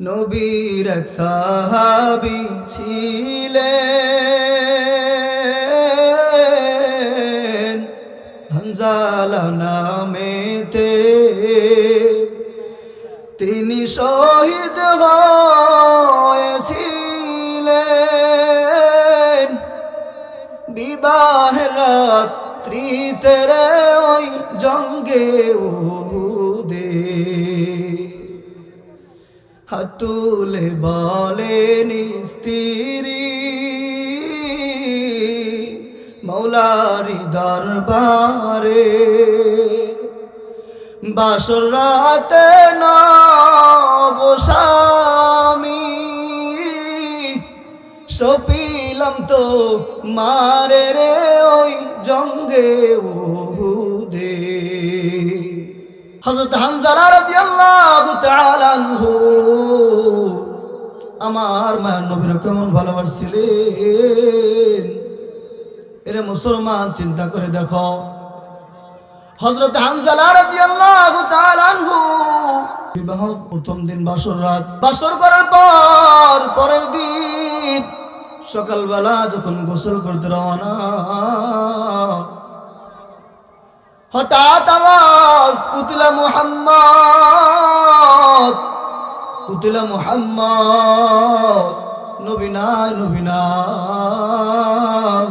নবীর এক সাহাবি ছিলেন। হানজালা নামেতে তিনি শহীদ হয়েছিলেন। বিবাহের রাত্রিতে ওই জঙ্গে উদে হাতুলে বলেন স্ত্রী মৌলারি দরবারে বাসর রাতে নবসামি সপিলাম তো মারে রে ওই জঙ্গে উহুদে। হযরত হানজালা রাদিয়াল্লাহু তাআলা আনহু, আমার মায়ের নবীর কেমন ভালোবাসছিলেন? এরে মুসলমান, চিন্তা করে দেখো। হযরত হানজালা রাদিয়াল্লাহু তাআলা আনহু, বিবাহ প্রথম দিন বাসর রাত। বাসর করার পর, পরের দিন সকালবেলা যখন গোসল করতে রওনা হঠাৎ আওয়াজ কুতিলা মুহাম্মদ কুতিলা মুহাম্মদ, নবী নাই নবী নাই।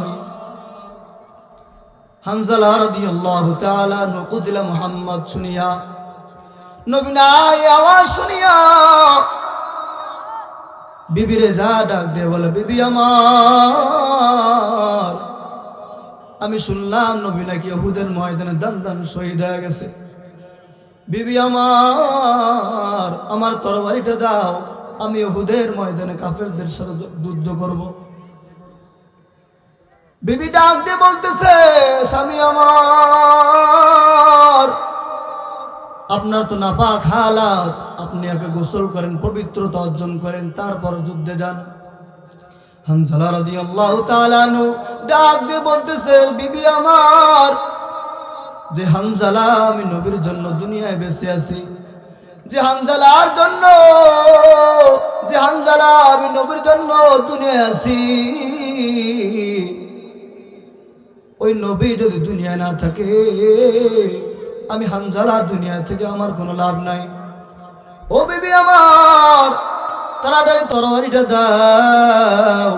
হানজালা রাদিয়াল্লাহু তাআলা আনহু কুতিলা মুহাম্মদ শুনিয়া শুনিয়া, বিবিরে যা ডাক দে বলে, বিবি আমার আমি শুনলাম নবী নাকি হুদের ময়দানে দান দান শহীদ হয়ে গেছে। বিবি আমার আমার তরবারিটা দাও, আমি হুদের ময়দানে কাফেরদের সাথে যুদ্ধ করব। বিবি ডাক দিয়ে বলতেছে, স্বামী আমার, আপনার তো নাপাক হালাত, আপনি একে গোসল করেন, পবিত্রতা অর্জন করেন, তারপর যুদ্ধে যান। হানজালা রাদিয়াল্লাহু তাআলা আনহু ডাক দিয়ে বলতেছে, বিবি আমার, যে হানজালা আমি নবীর জন্য দুনিয়ায় বেঁচে আছি, যে হানজালার জন্য, যে হানজালা আমি নবীর জন্য দুনিয়ায় আছি, ওই নবী যদি দুনিয়ায় না থাকে, আমি হানজালা দুনিয়া থেকে আমার কোনো লাভ নাই। ও বিবি আমার তাড়াতাড়ি তরবারিটা দাও।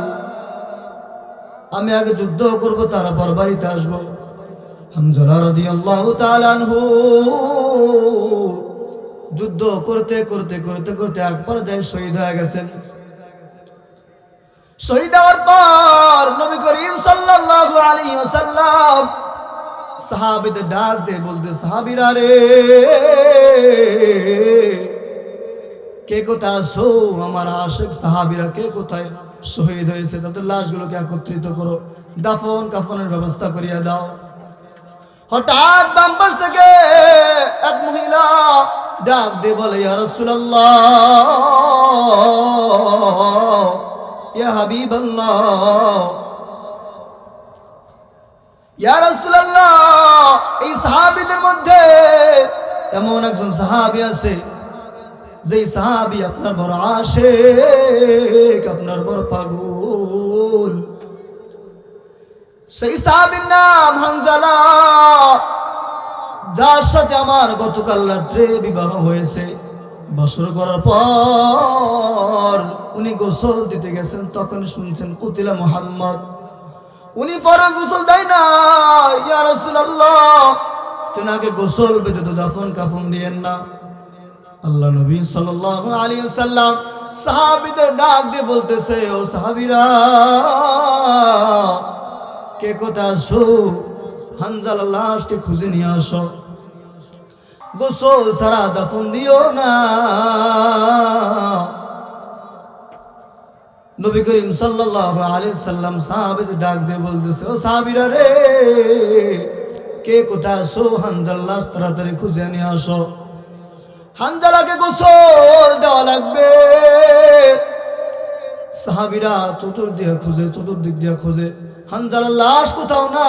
আমি আগে যুদ্ধ করব, তারপর বাড়িতে আসব। হামজালা রাদিয়াল্লাহু তাআলা আনহু। যুদ্ধ করতে করতে করতে করতে একবার যায় শহীদ হয়ে গেছেন। শহীদ হওয়ার পর নবী করিম সাল্লাল্লাহু আলাইহি ওয়াসাল্লাম সাহাবীদের ডাক দিয়ে বলতে, সাহাবীরা রে কে কোথায় আছো? আমার আশেক সাহাবিরা কে কোথায়? শহীদ হয়েছে। তাদের লাশগুলোকে একত্রিত করো। দাফন কাফনের ব্যবস্থা করিয়া দাও। হঠাৎ বাম পাশ থেকে এক মহিলা ডাক দে বলে, ইয়া এই সাহাবীদের মধ্যে এমন একজন সাহাবি আছে যে সাহাবি আপনার বড় আশেক, আপনার বড় পাগল। সেই সাহাবীর নাম হানজালা, যার সাথে আমার গতকাল রাত্রে বিবাহ হয়েছে। বছর করার পর উনি গোসল দিতে গেছেন, তখন শুনছেন কুতিলা মোহাম্মদ। উনি ফরজ গোসল দেয় না ইয়া রাসূলুল্লাহ। তেনাকে গোসল বেঁধে তো দাফন কাফন দিয়েন না। আল্লাহ নবী সাল্লাল্লাহু আলাইহি ওয়াসাল্লাম সাহাবীদের ডাক দিয়ে বলতেছে, ও সাহাবীরা, কে কোথায় আছো? হানজালা লাশকে খুঁজে নিয়ে আসো। গোসল সারা দাফন দিও না। নবী করিম সাল্লাল্লাহু আলাইহি সাল্লাম সাহাবীদের ডাক দিয়ে বলতেছে, ও সাহাবীরা রে, কে কোথায় আছো? হানজালা লাশ তাড়াতাড়ি খুঁজে নিয়ে আসো। হানজালাকে গোসল দেওয়া লাগবে। সাহাবিরা চতুর্দিকে খুঁজে, চতুর্দিক দিয়ে খোঁজে। হানজালার লাশ কোথাও না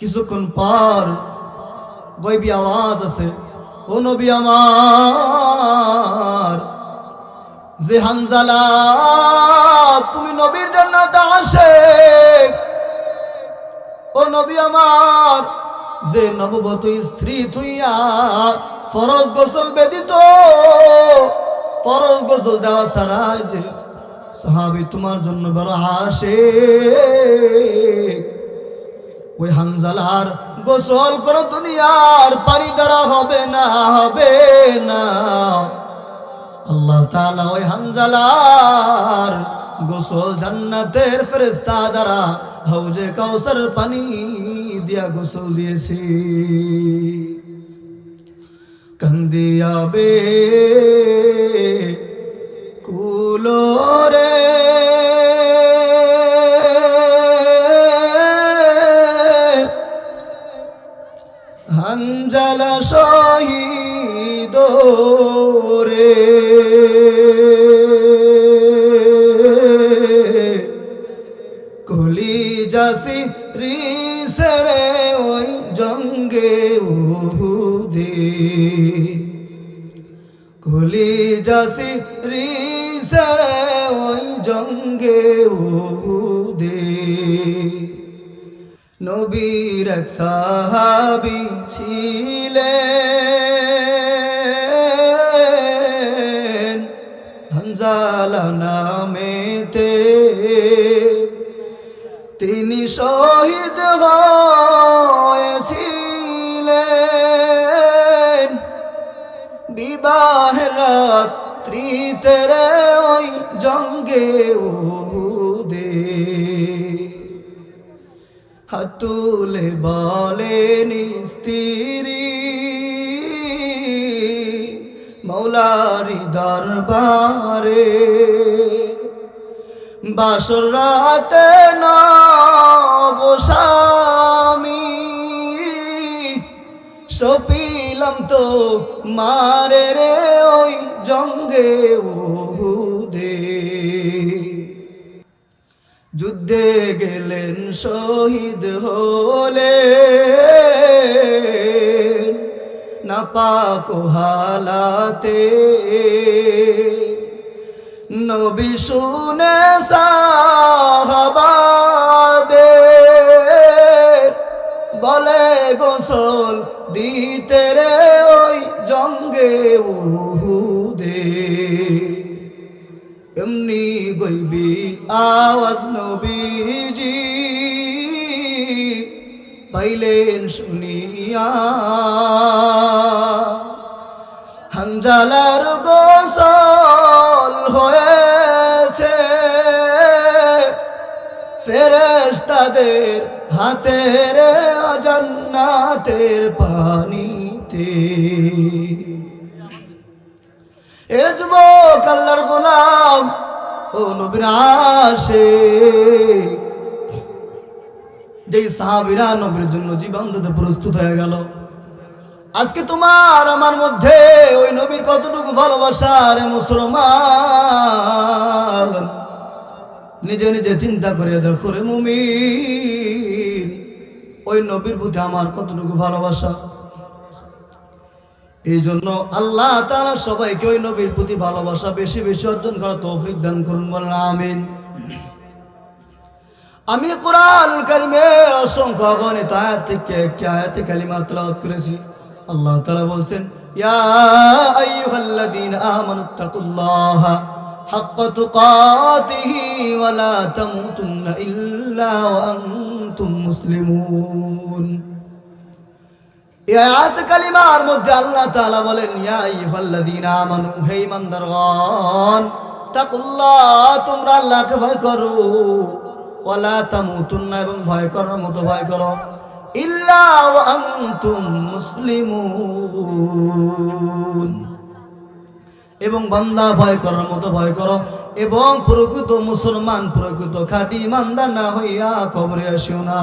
কিছুক্ষণ পর গৈবি আওয়াজ আছে ও নবী আমার, যে হানজালা, তুমি নবীর জন্য আসে। ও নবী আমার যে নববত স্ত্রী থুইয়া ফরজ গোসল বেদিত ফরজ গোসল দেওয়া ছাড়া যে সাহাবি তোমার জন্য বড় হাসে ওই হানজালার গোসল করো দুনিয়ার পানি দ্বারা হবে না হবে না। আল্লাহ তালা ওই হানজালার গোসল জান্নাতের ফেরেশতা দ্বারা হাউজে কাউসার পানি দিয়া গোসল দিয়েছি। কান্দিয়াবে কুলোরে যাসি রিসরে ওই জঙ্গে উহুদে নবীর এক সাহাবি ছিলেন হানজালা নামেতে। তিনি শহীদ হয়েছিলেন। বিবাহের রাত্রিতে রে ওই জঙ্গে উদে হাতুলে বলেন স্ত্রী মৌলারি দরবারে। বাসর রাতে নবসামি সপিলাম তো মারে রে ওই জঙ্গে উহুদে। যুদ্ধে গেলেন শহীদ হলে। না পাক হালাতে। নবী শুনে সাহাবাদে বলে গোসল দিতে রে ওই জঙ্গে উহুদে। এমনি গইবি আওয়াজ নবীজি, পাইলেন শুনিয়া। হানজালার গোসল হয়েছে, ফেরেশতাদের হাতের জান্নাতের পানিতে। এ যুবক আল্লাহর গোলাম, ও নবীর যে সাহাবিরা নবীর জন্য জীবন দিতে প্রস্তুত হয়ে গেল। আজকে তোমার, আমার মধ্যে ওই নবীর কতটুকু ভালোবাসা রে মুসলমান? নিজে নিজে চিন্তা করে দেখো রে মুমিন। ওই নবীর প্রতি আমার কতটুকু ভালোবাসা? এই জন্য আল্লাহ তারা সবাইকে ওই নবীর প্রতি ভালোবাসা বেশি বেশি অর্জন করা তৌফিক দান করুন বলেন, আমিন। আমি কোরআন কারিমের অসংখ্য অগণিত আয়াত থেকে একটি আয়াতে কালিমা তেলাওয়াত করেছি। আল্লাহ তাআলা বলছেন, ইয়া আইয়ুহাল্লাযীনা আমানুত্তাকুল্লাহা তুকাতিহি ওয়া লা তামুতুন্না ইল্লা ওয়া আনতুম এই আয়াত কালিমার মধ্যে আল্লাহ তাআলা বলেন, ইয়া আইয়ুহাল্লাযীনা আমানু, হে ঈমানদারগণ, তাকুল্লাহ, তোমরা আল্লাহকে ভয় করো, ওয়ালা তামুতুন্না, এবং ভয় করার মতো ভয় করো, ইল্লা ওয়া আনতুম মুসলিমুন। এবং বান্দা ভয় করার মতো ভয় করো। এবং প্রকৃত মুসলমান, প্রকৃত খাঁটি ইমানদার না হইয়া কবরে আসিও না।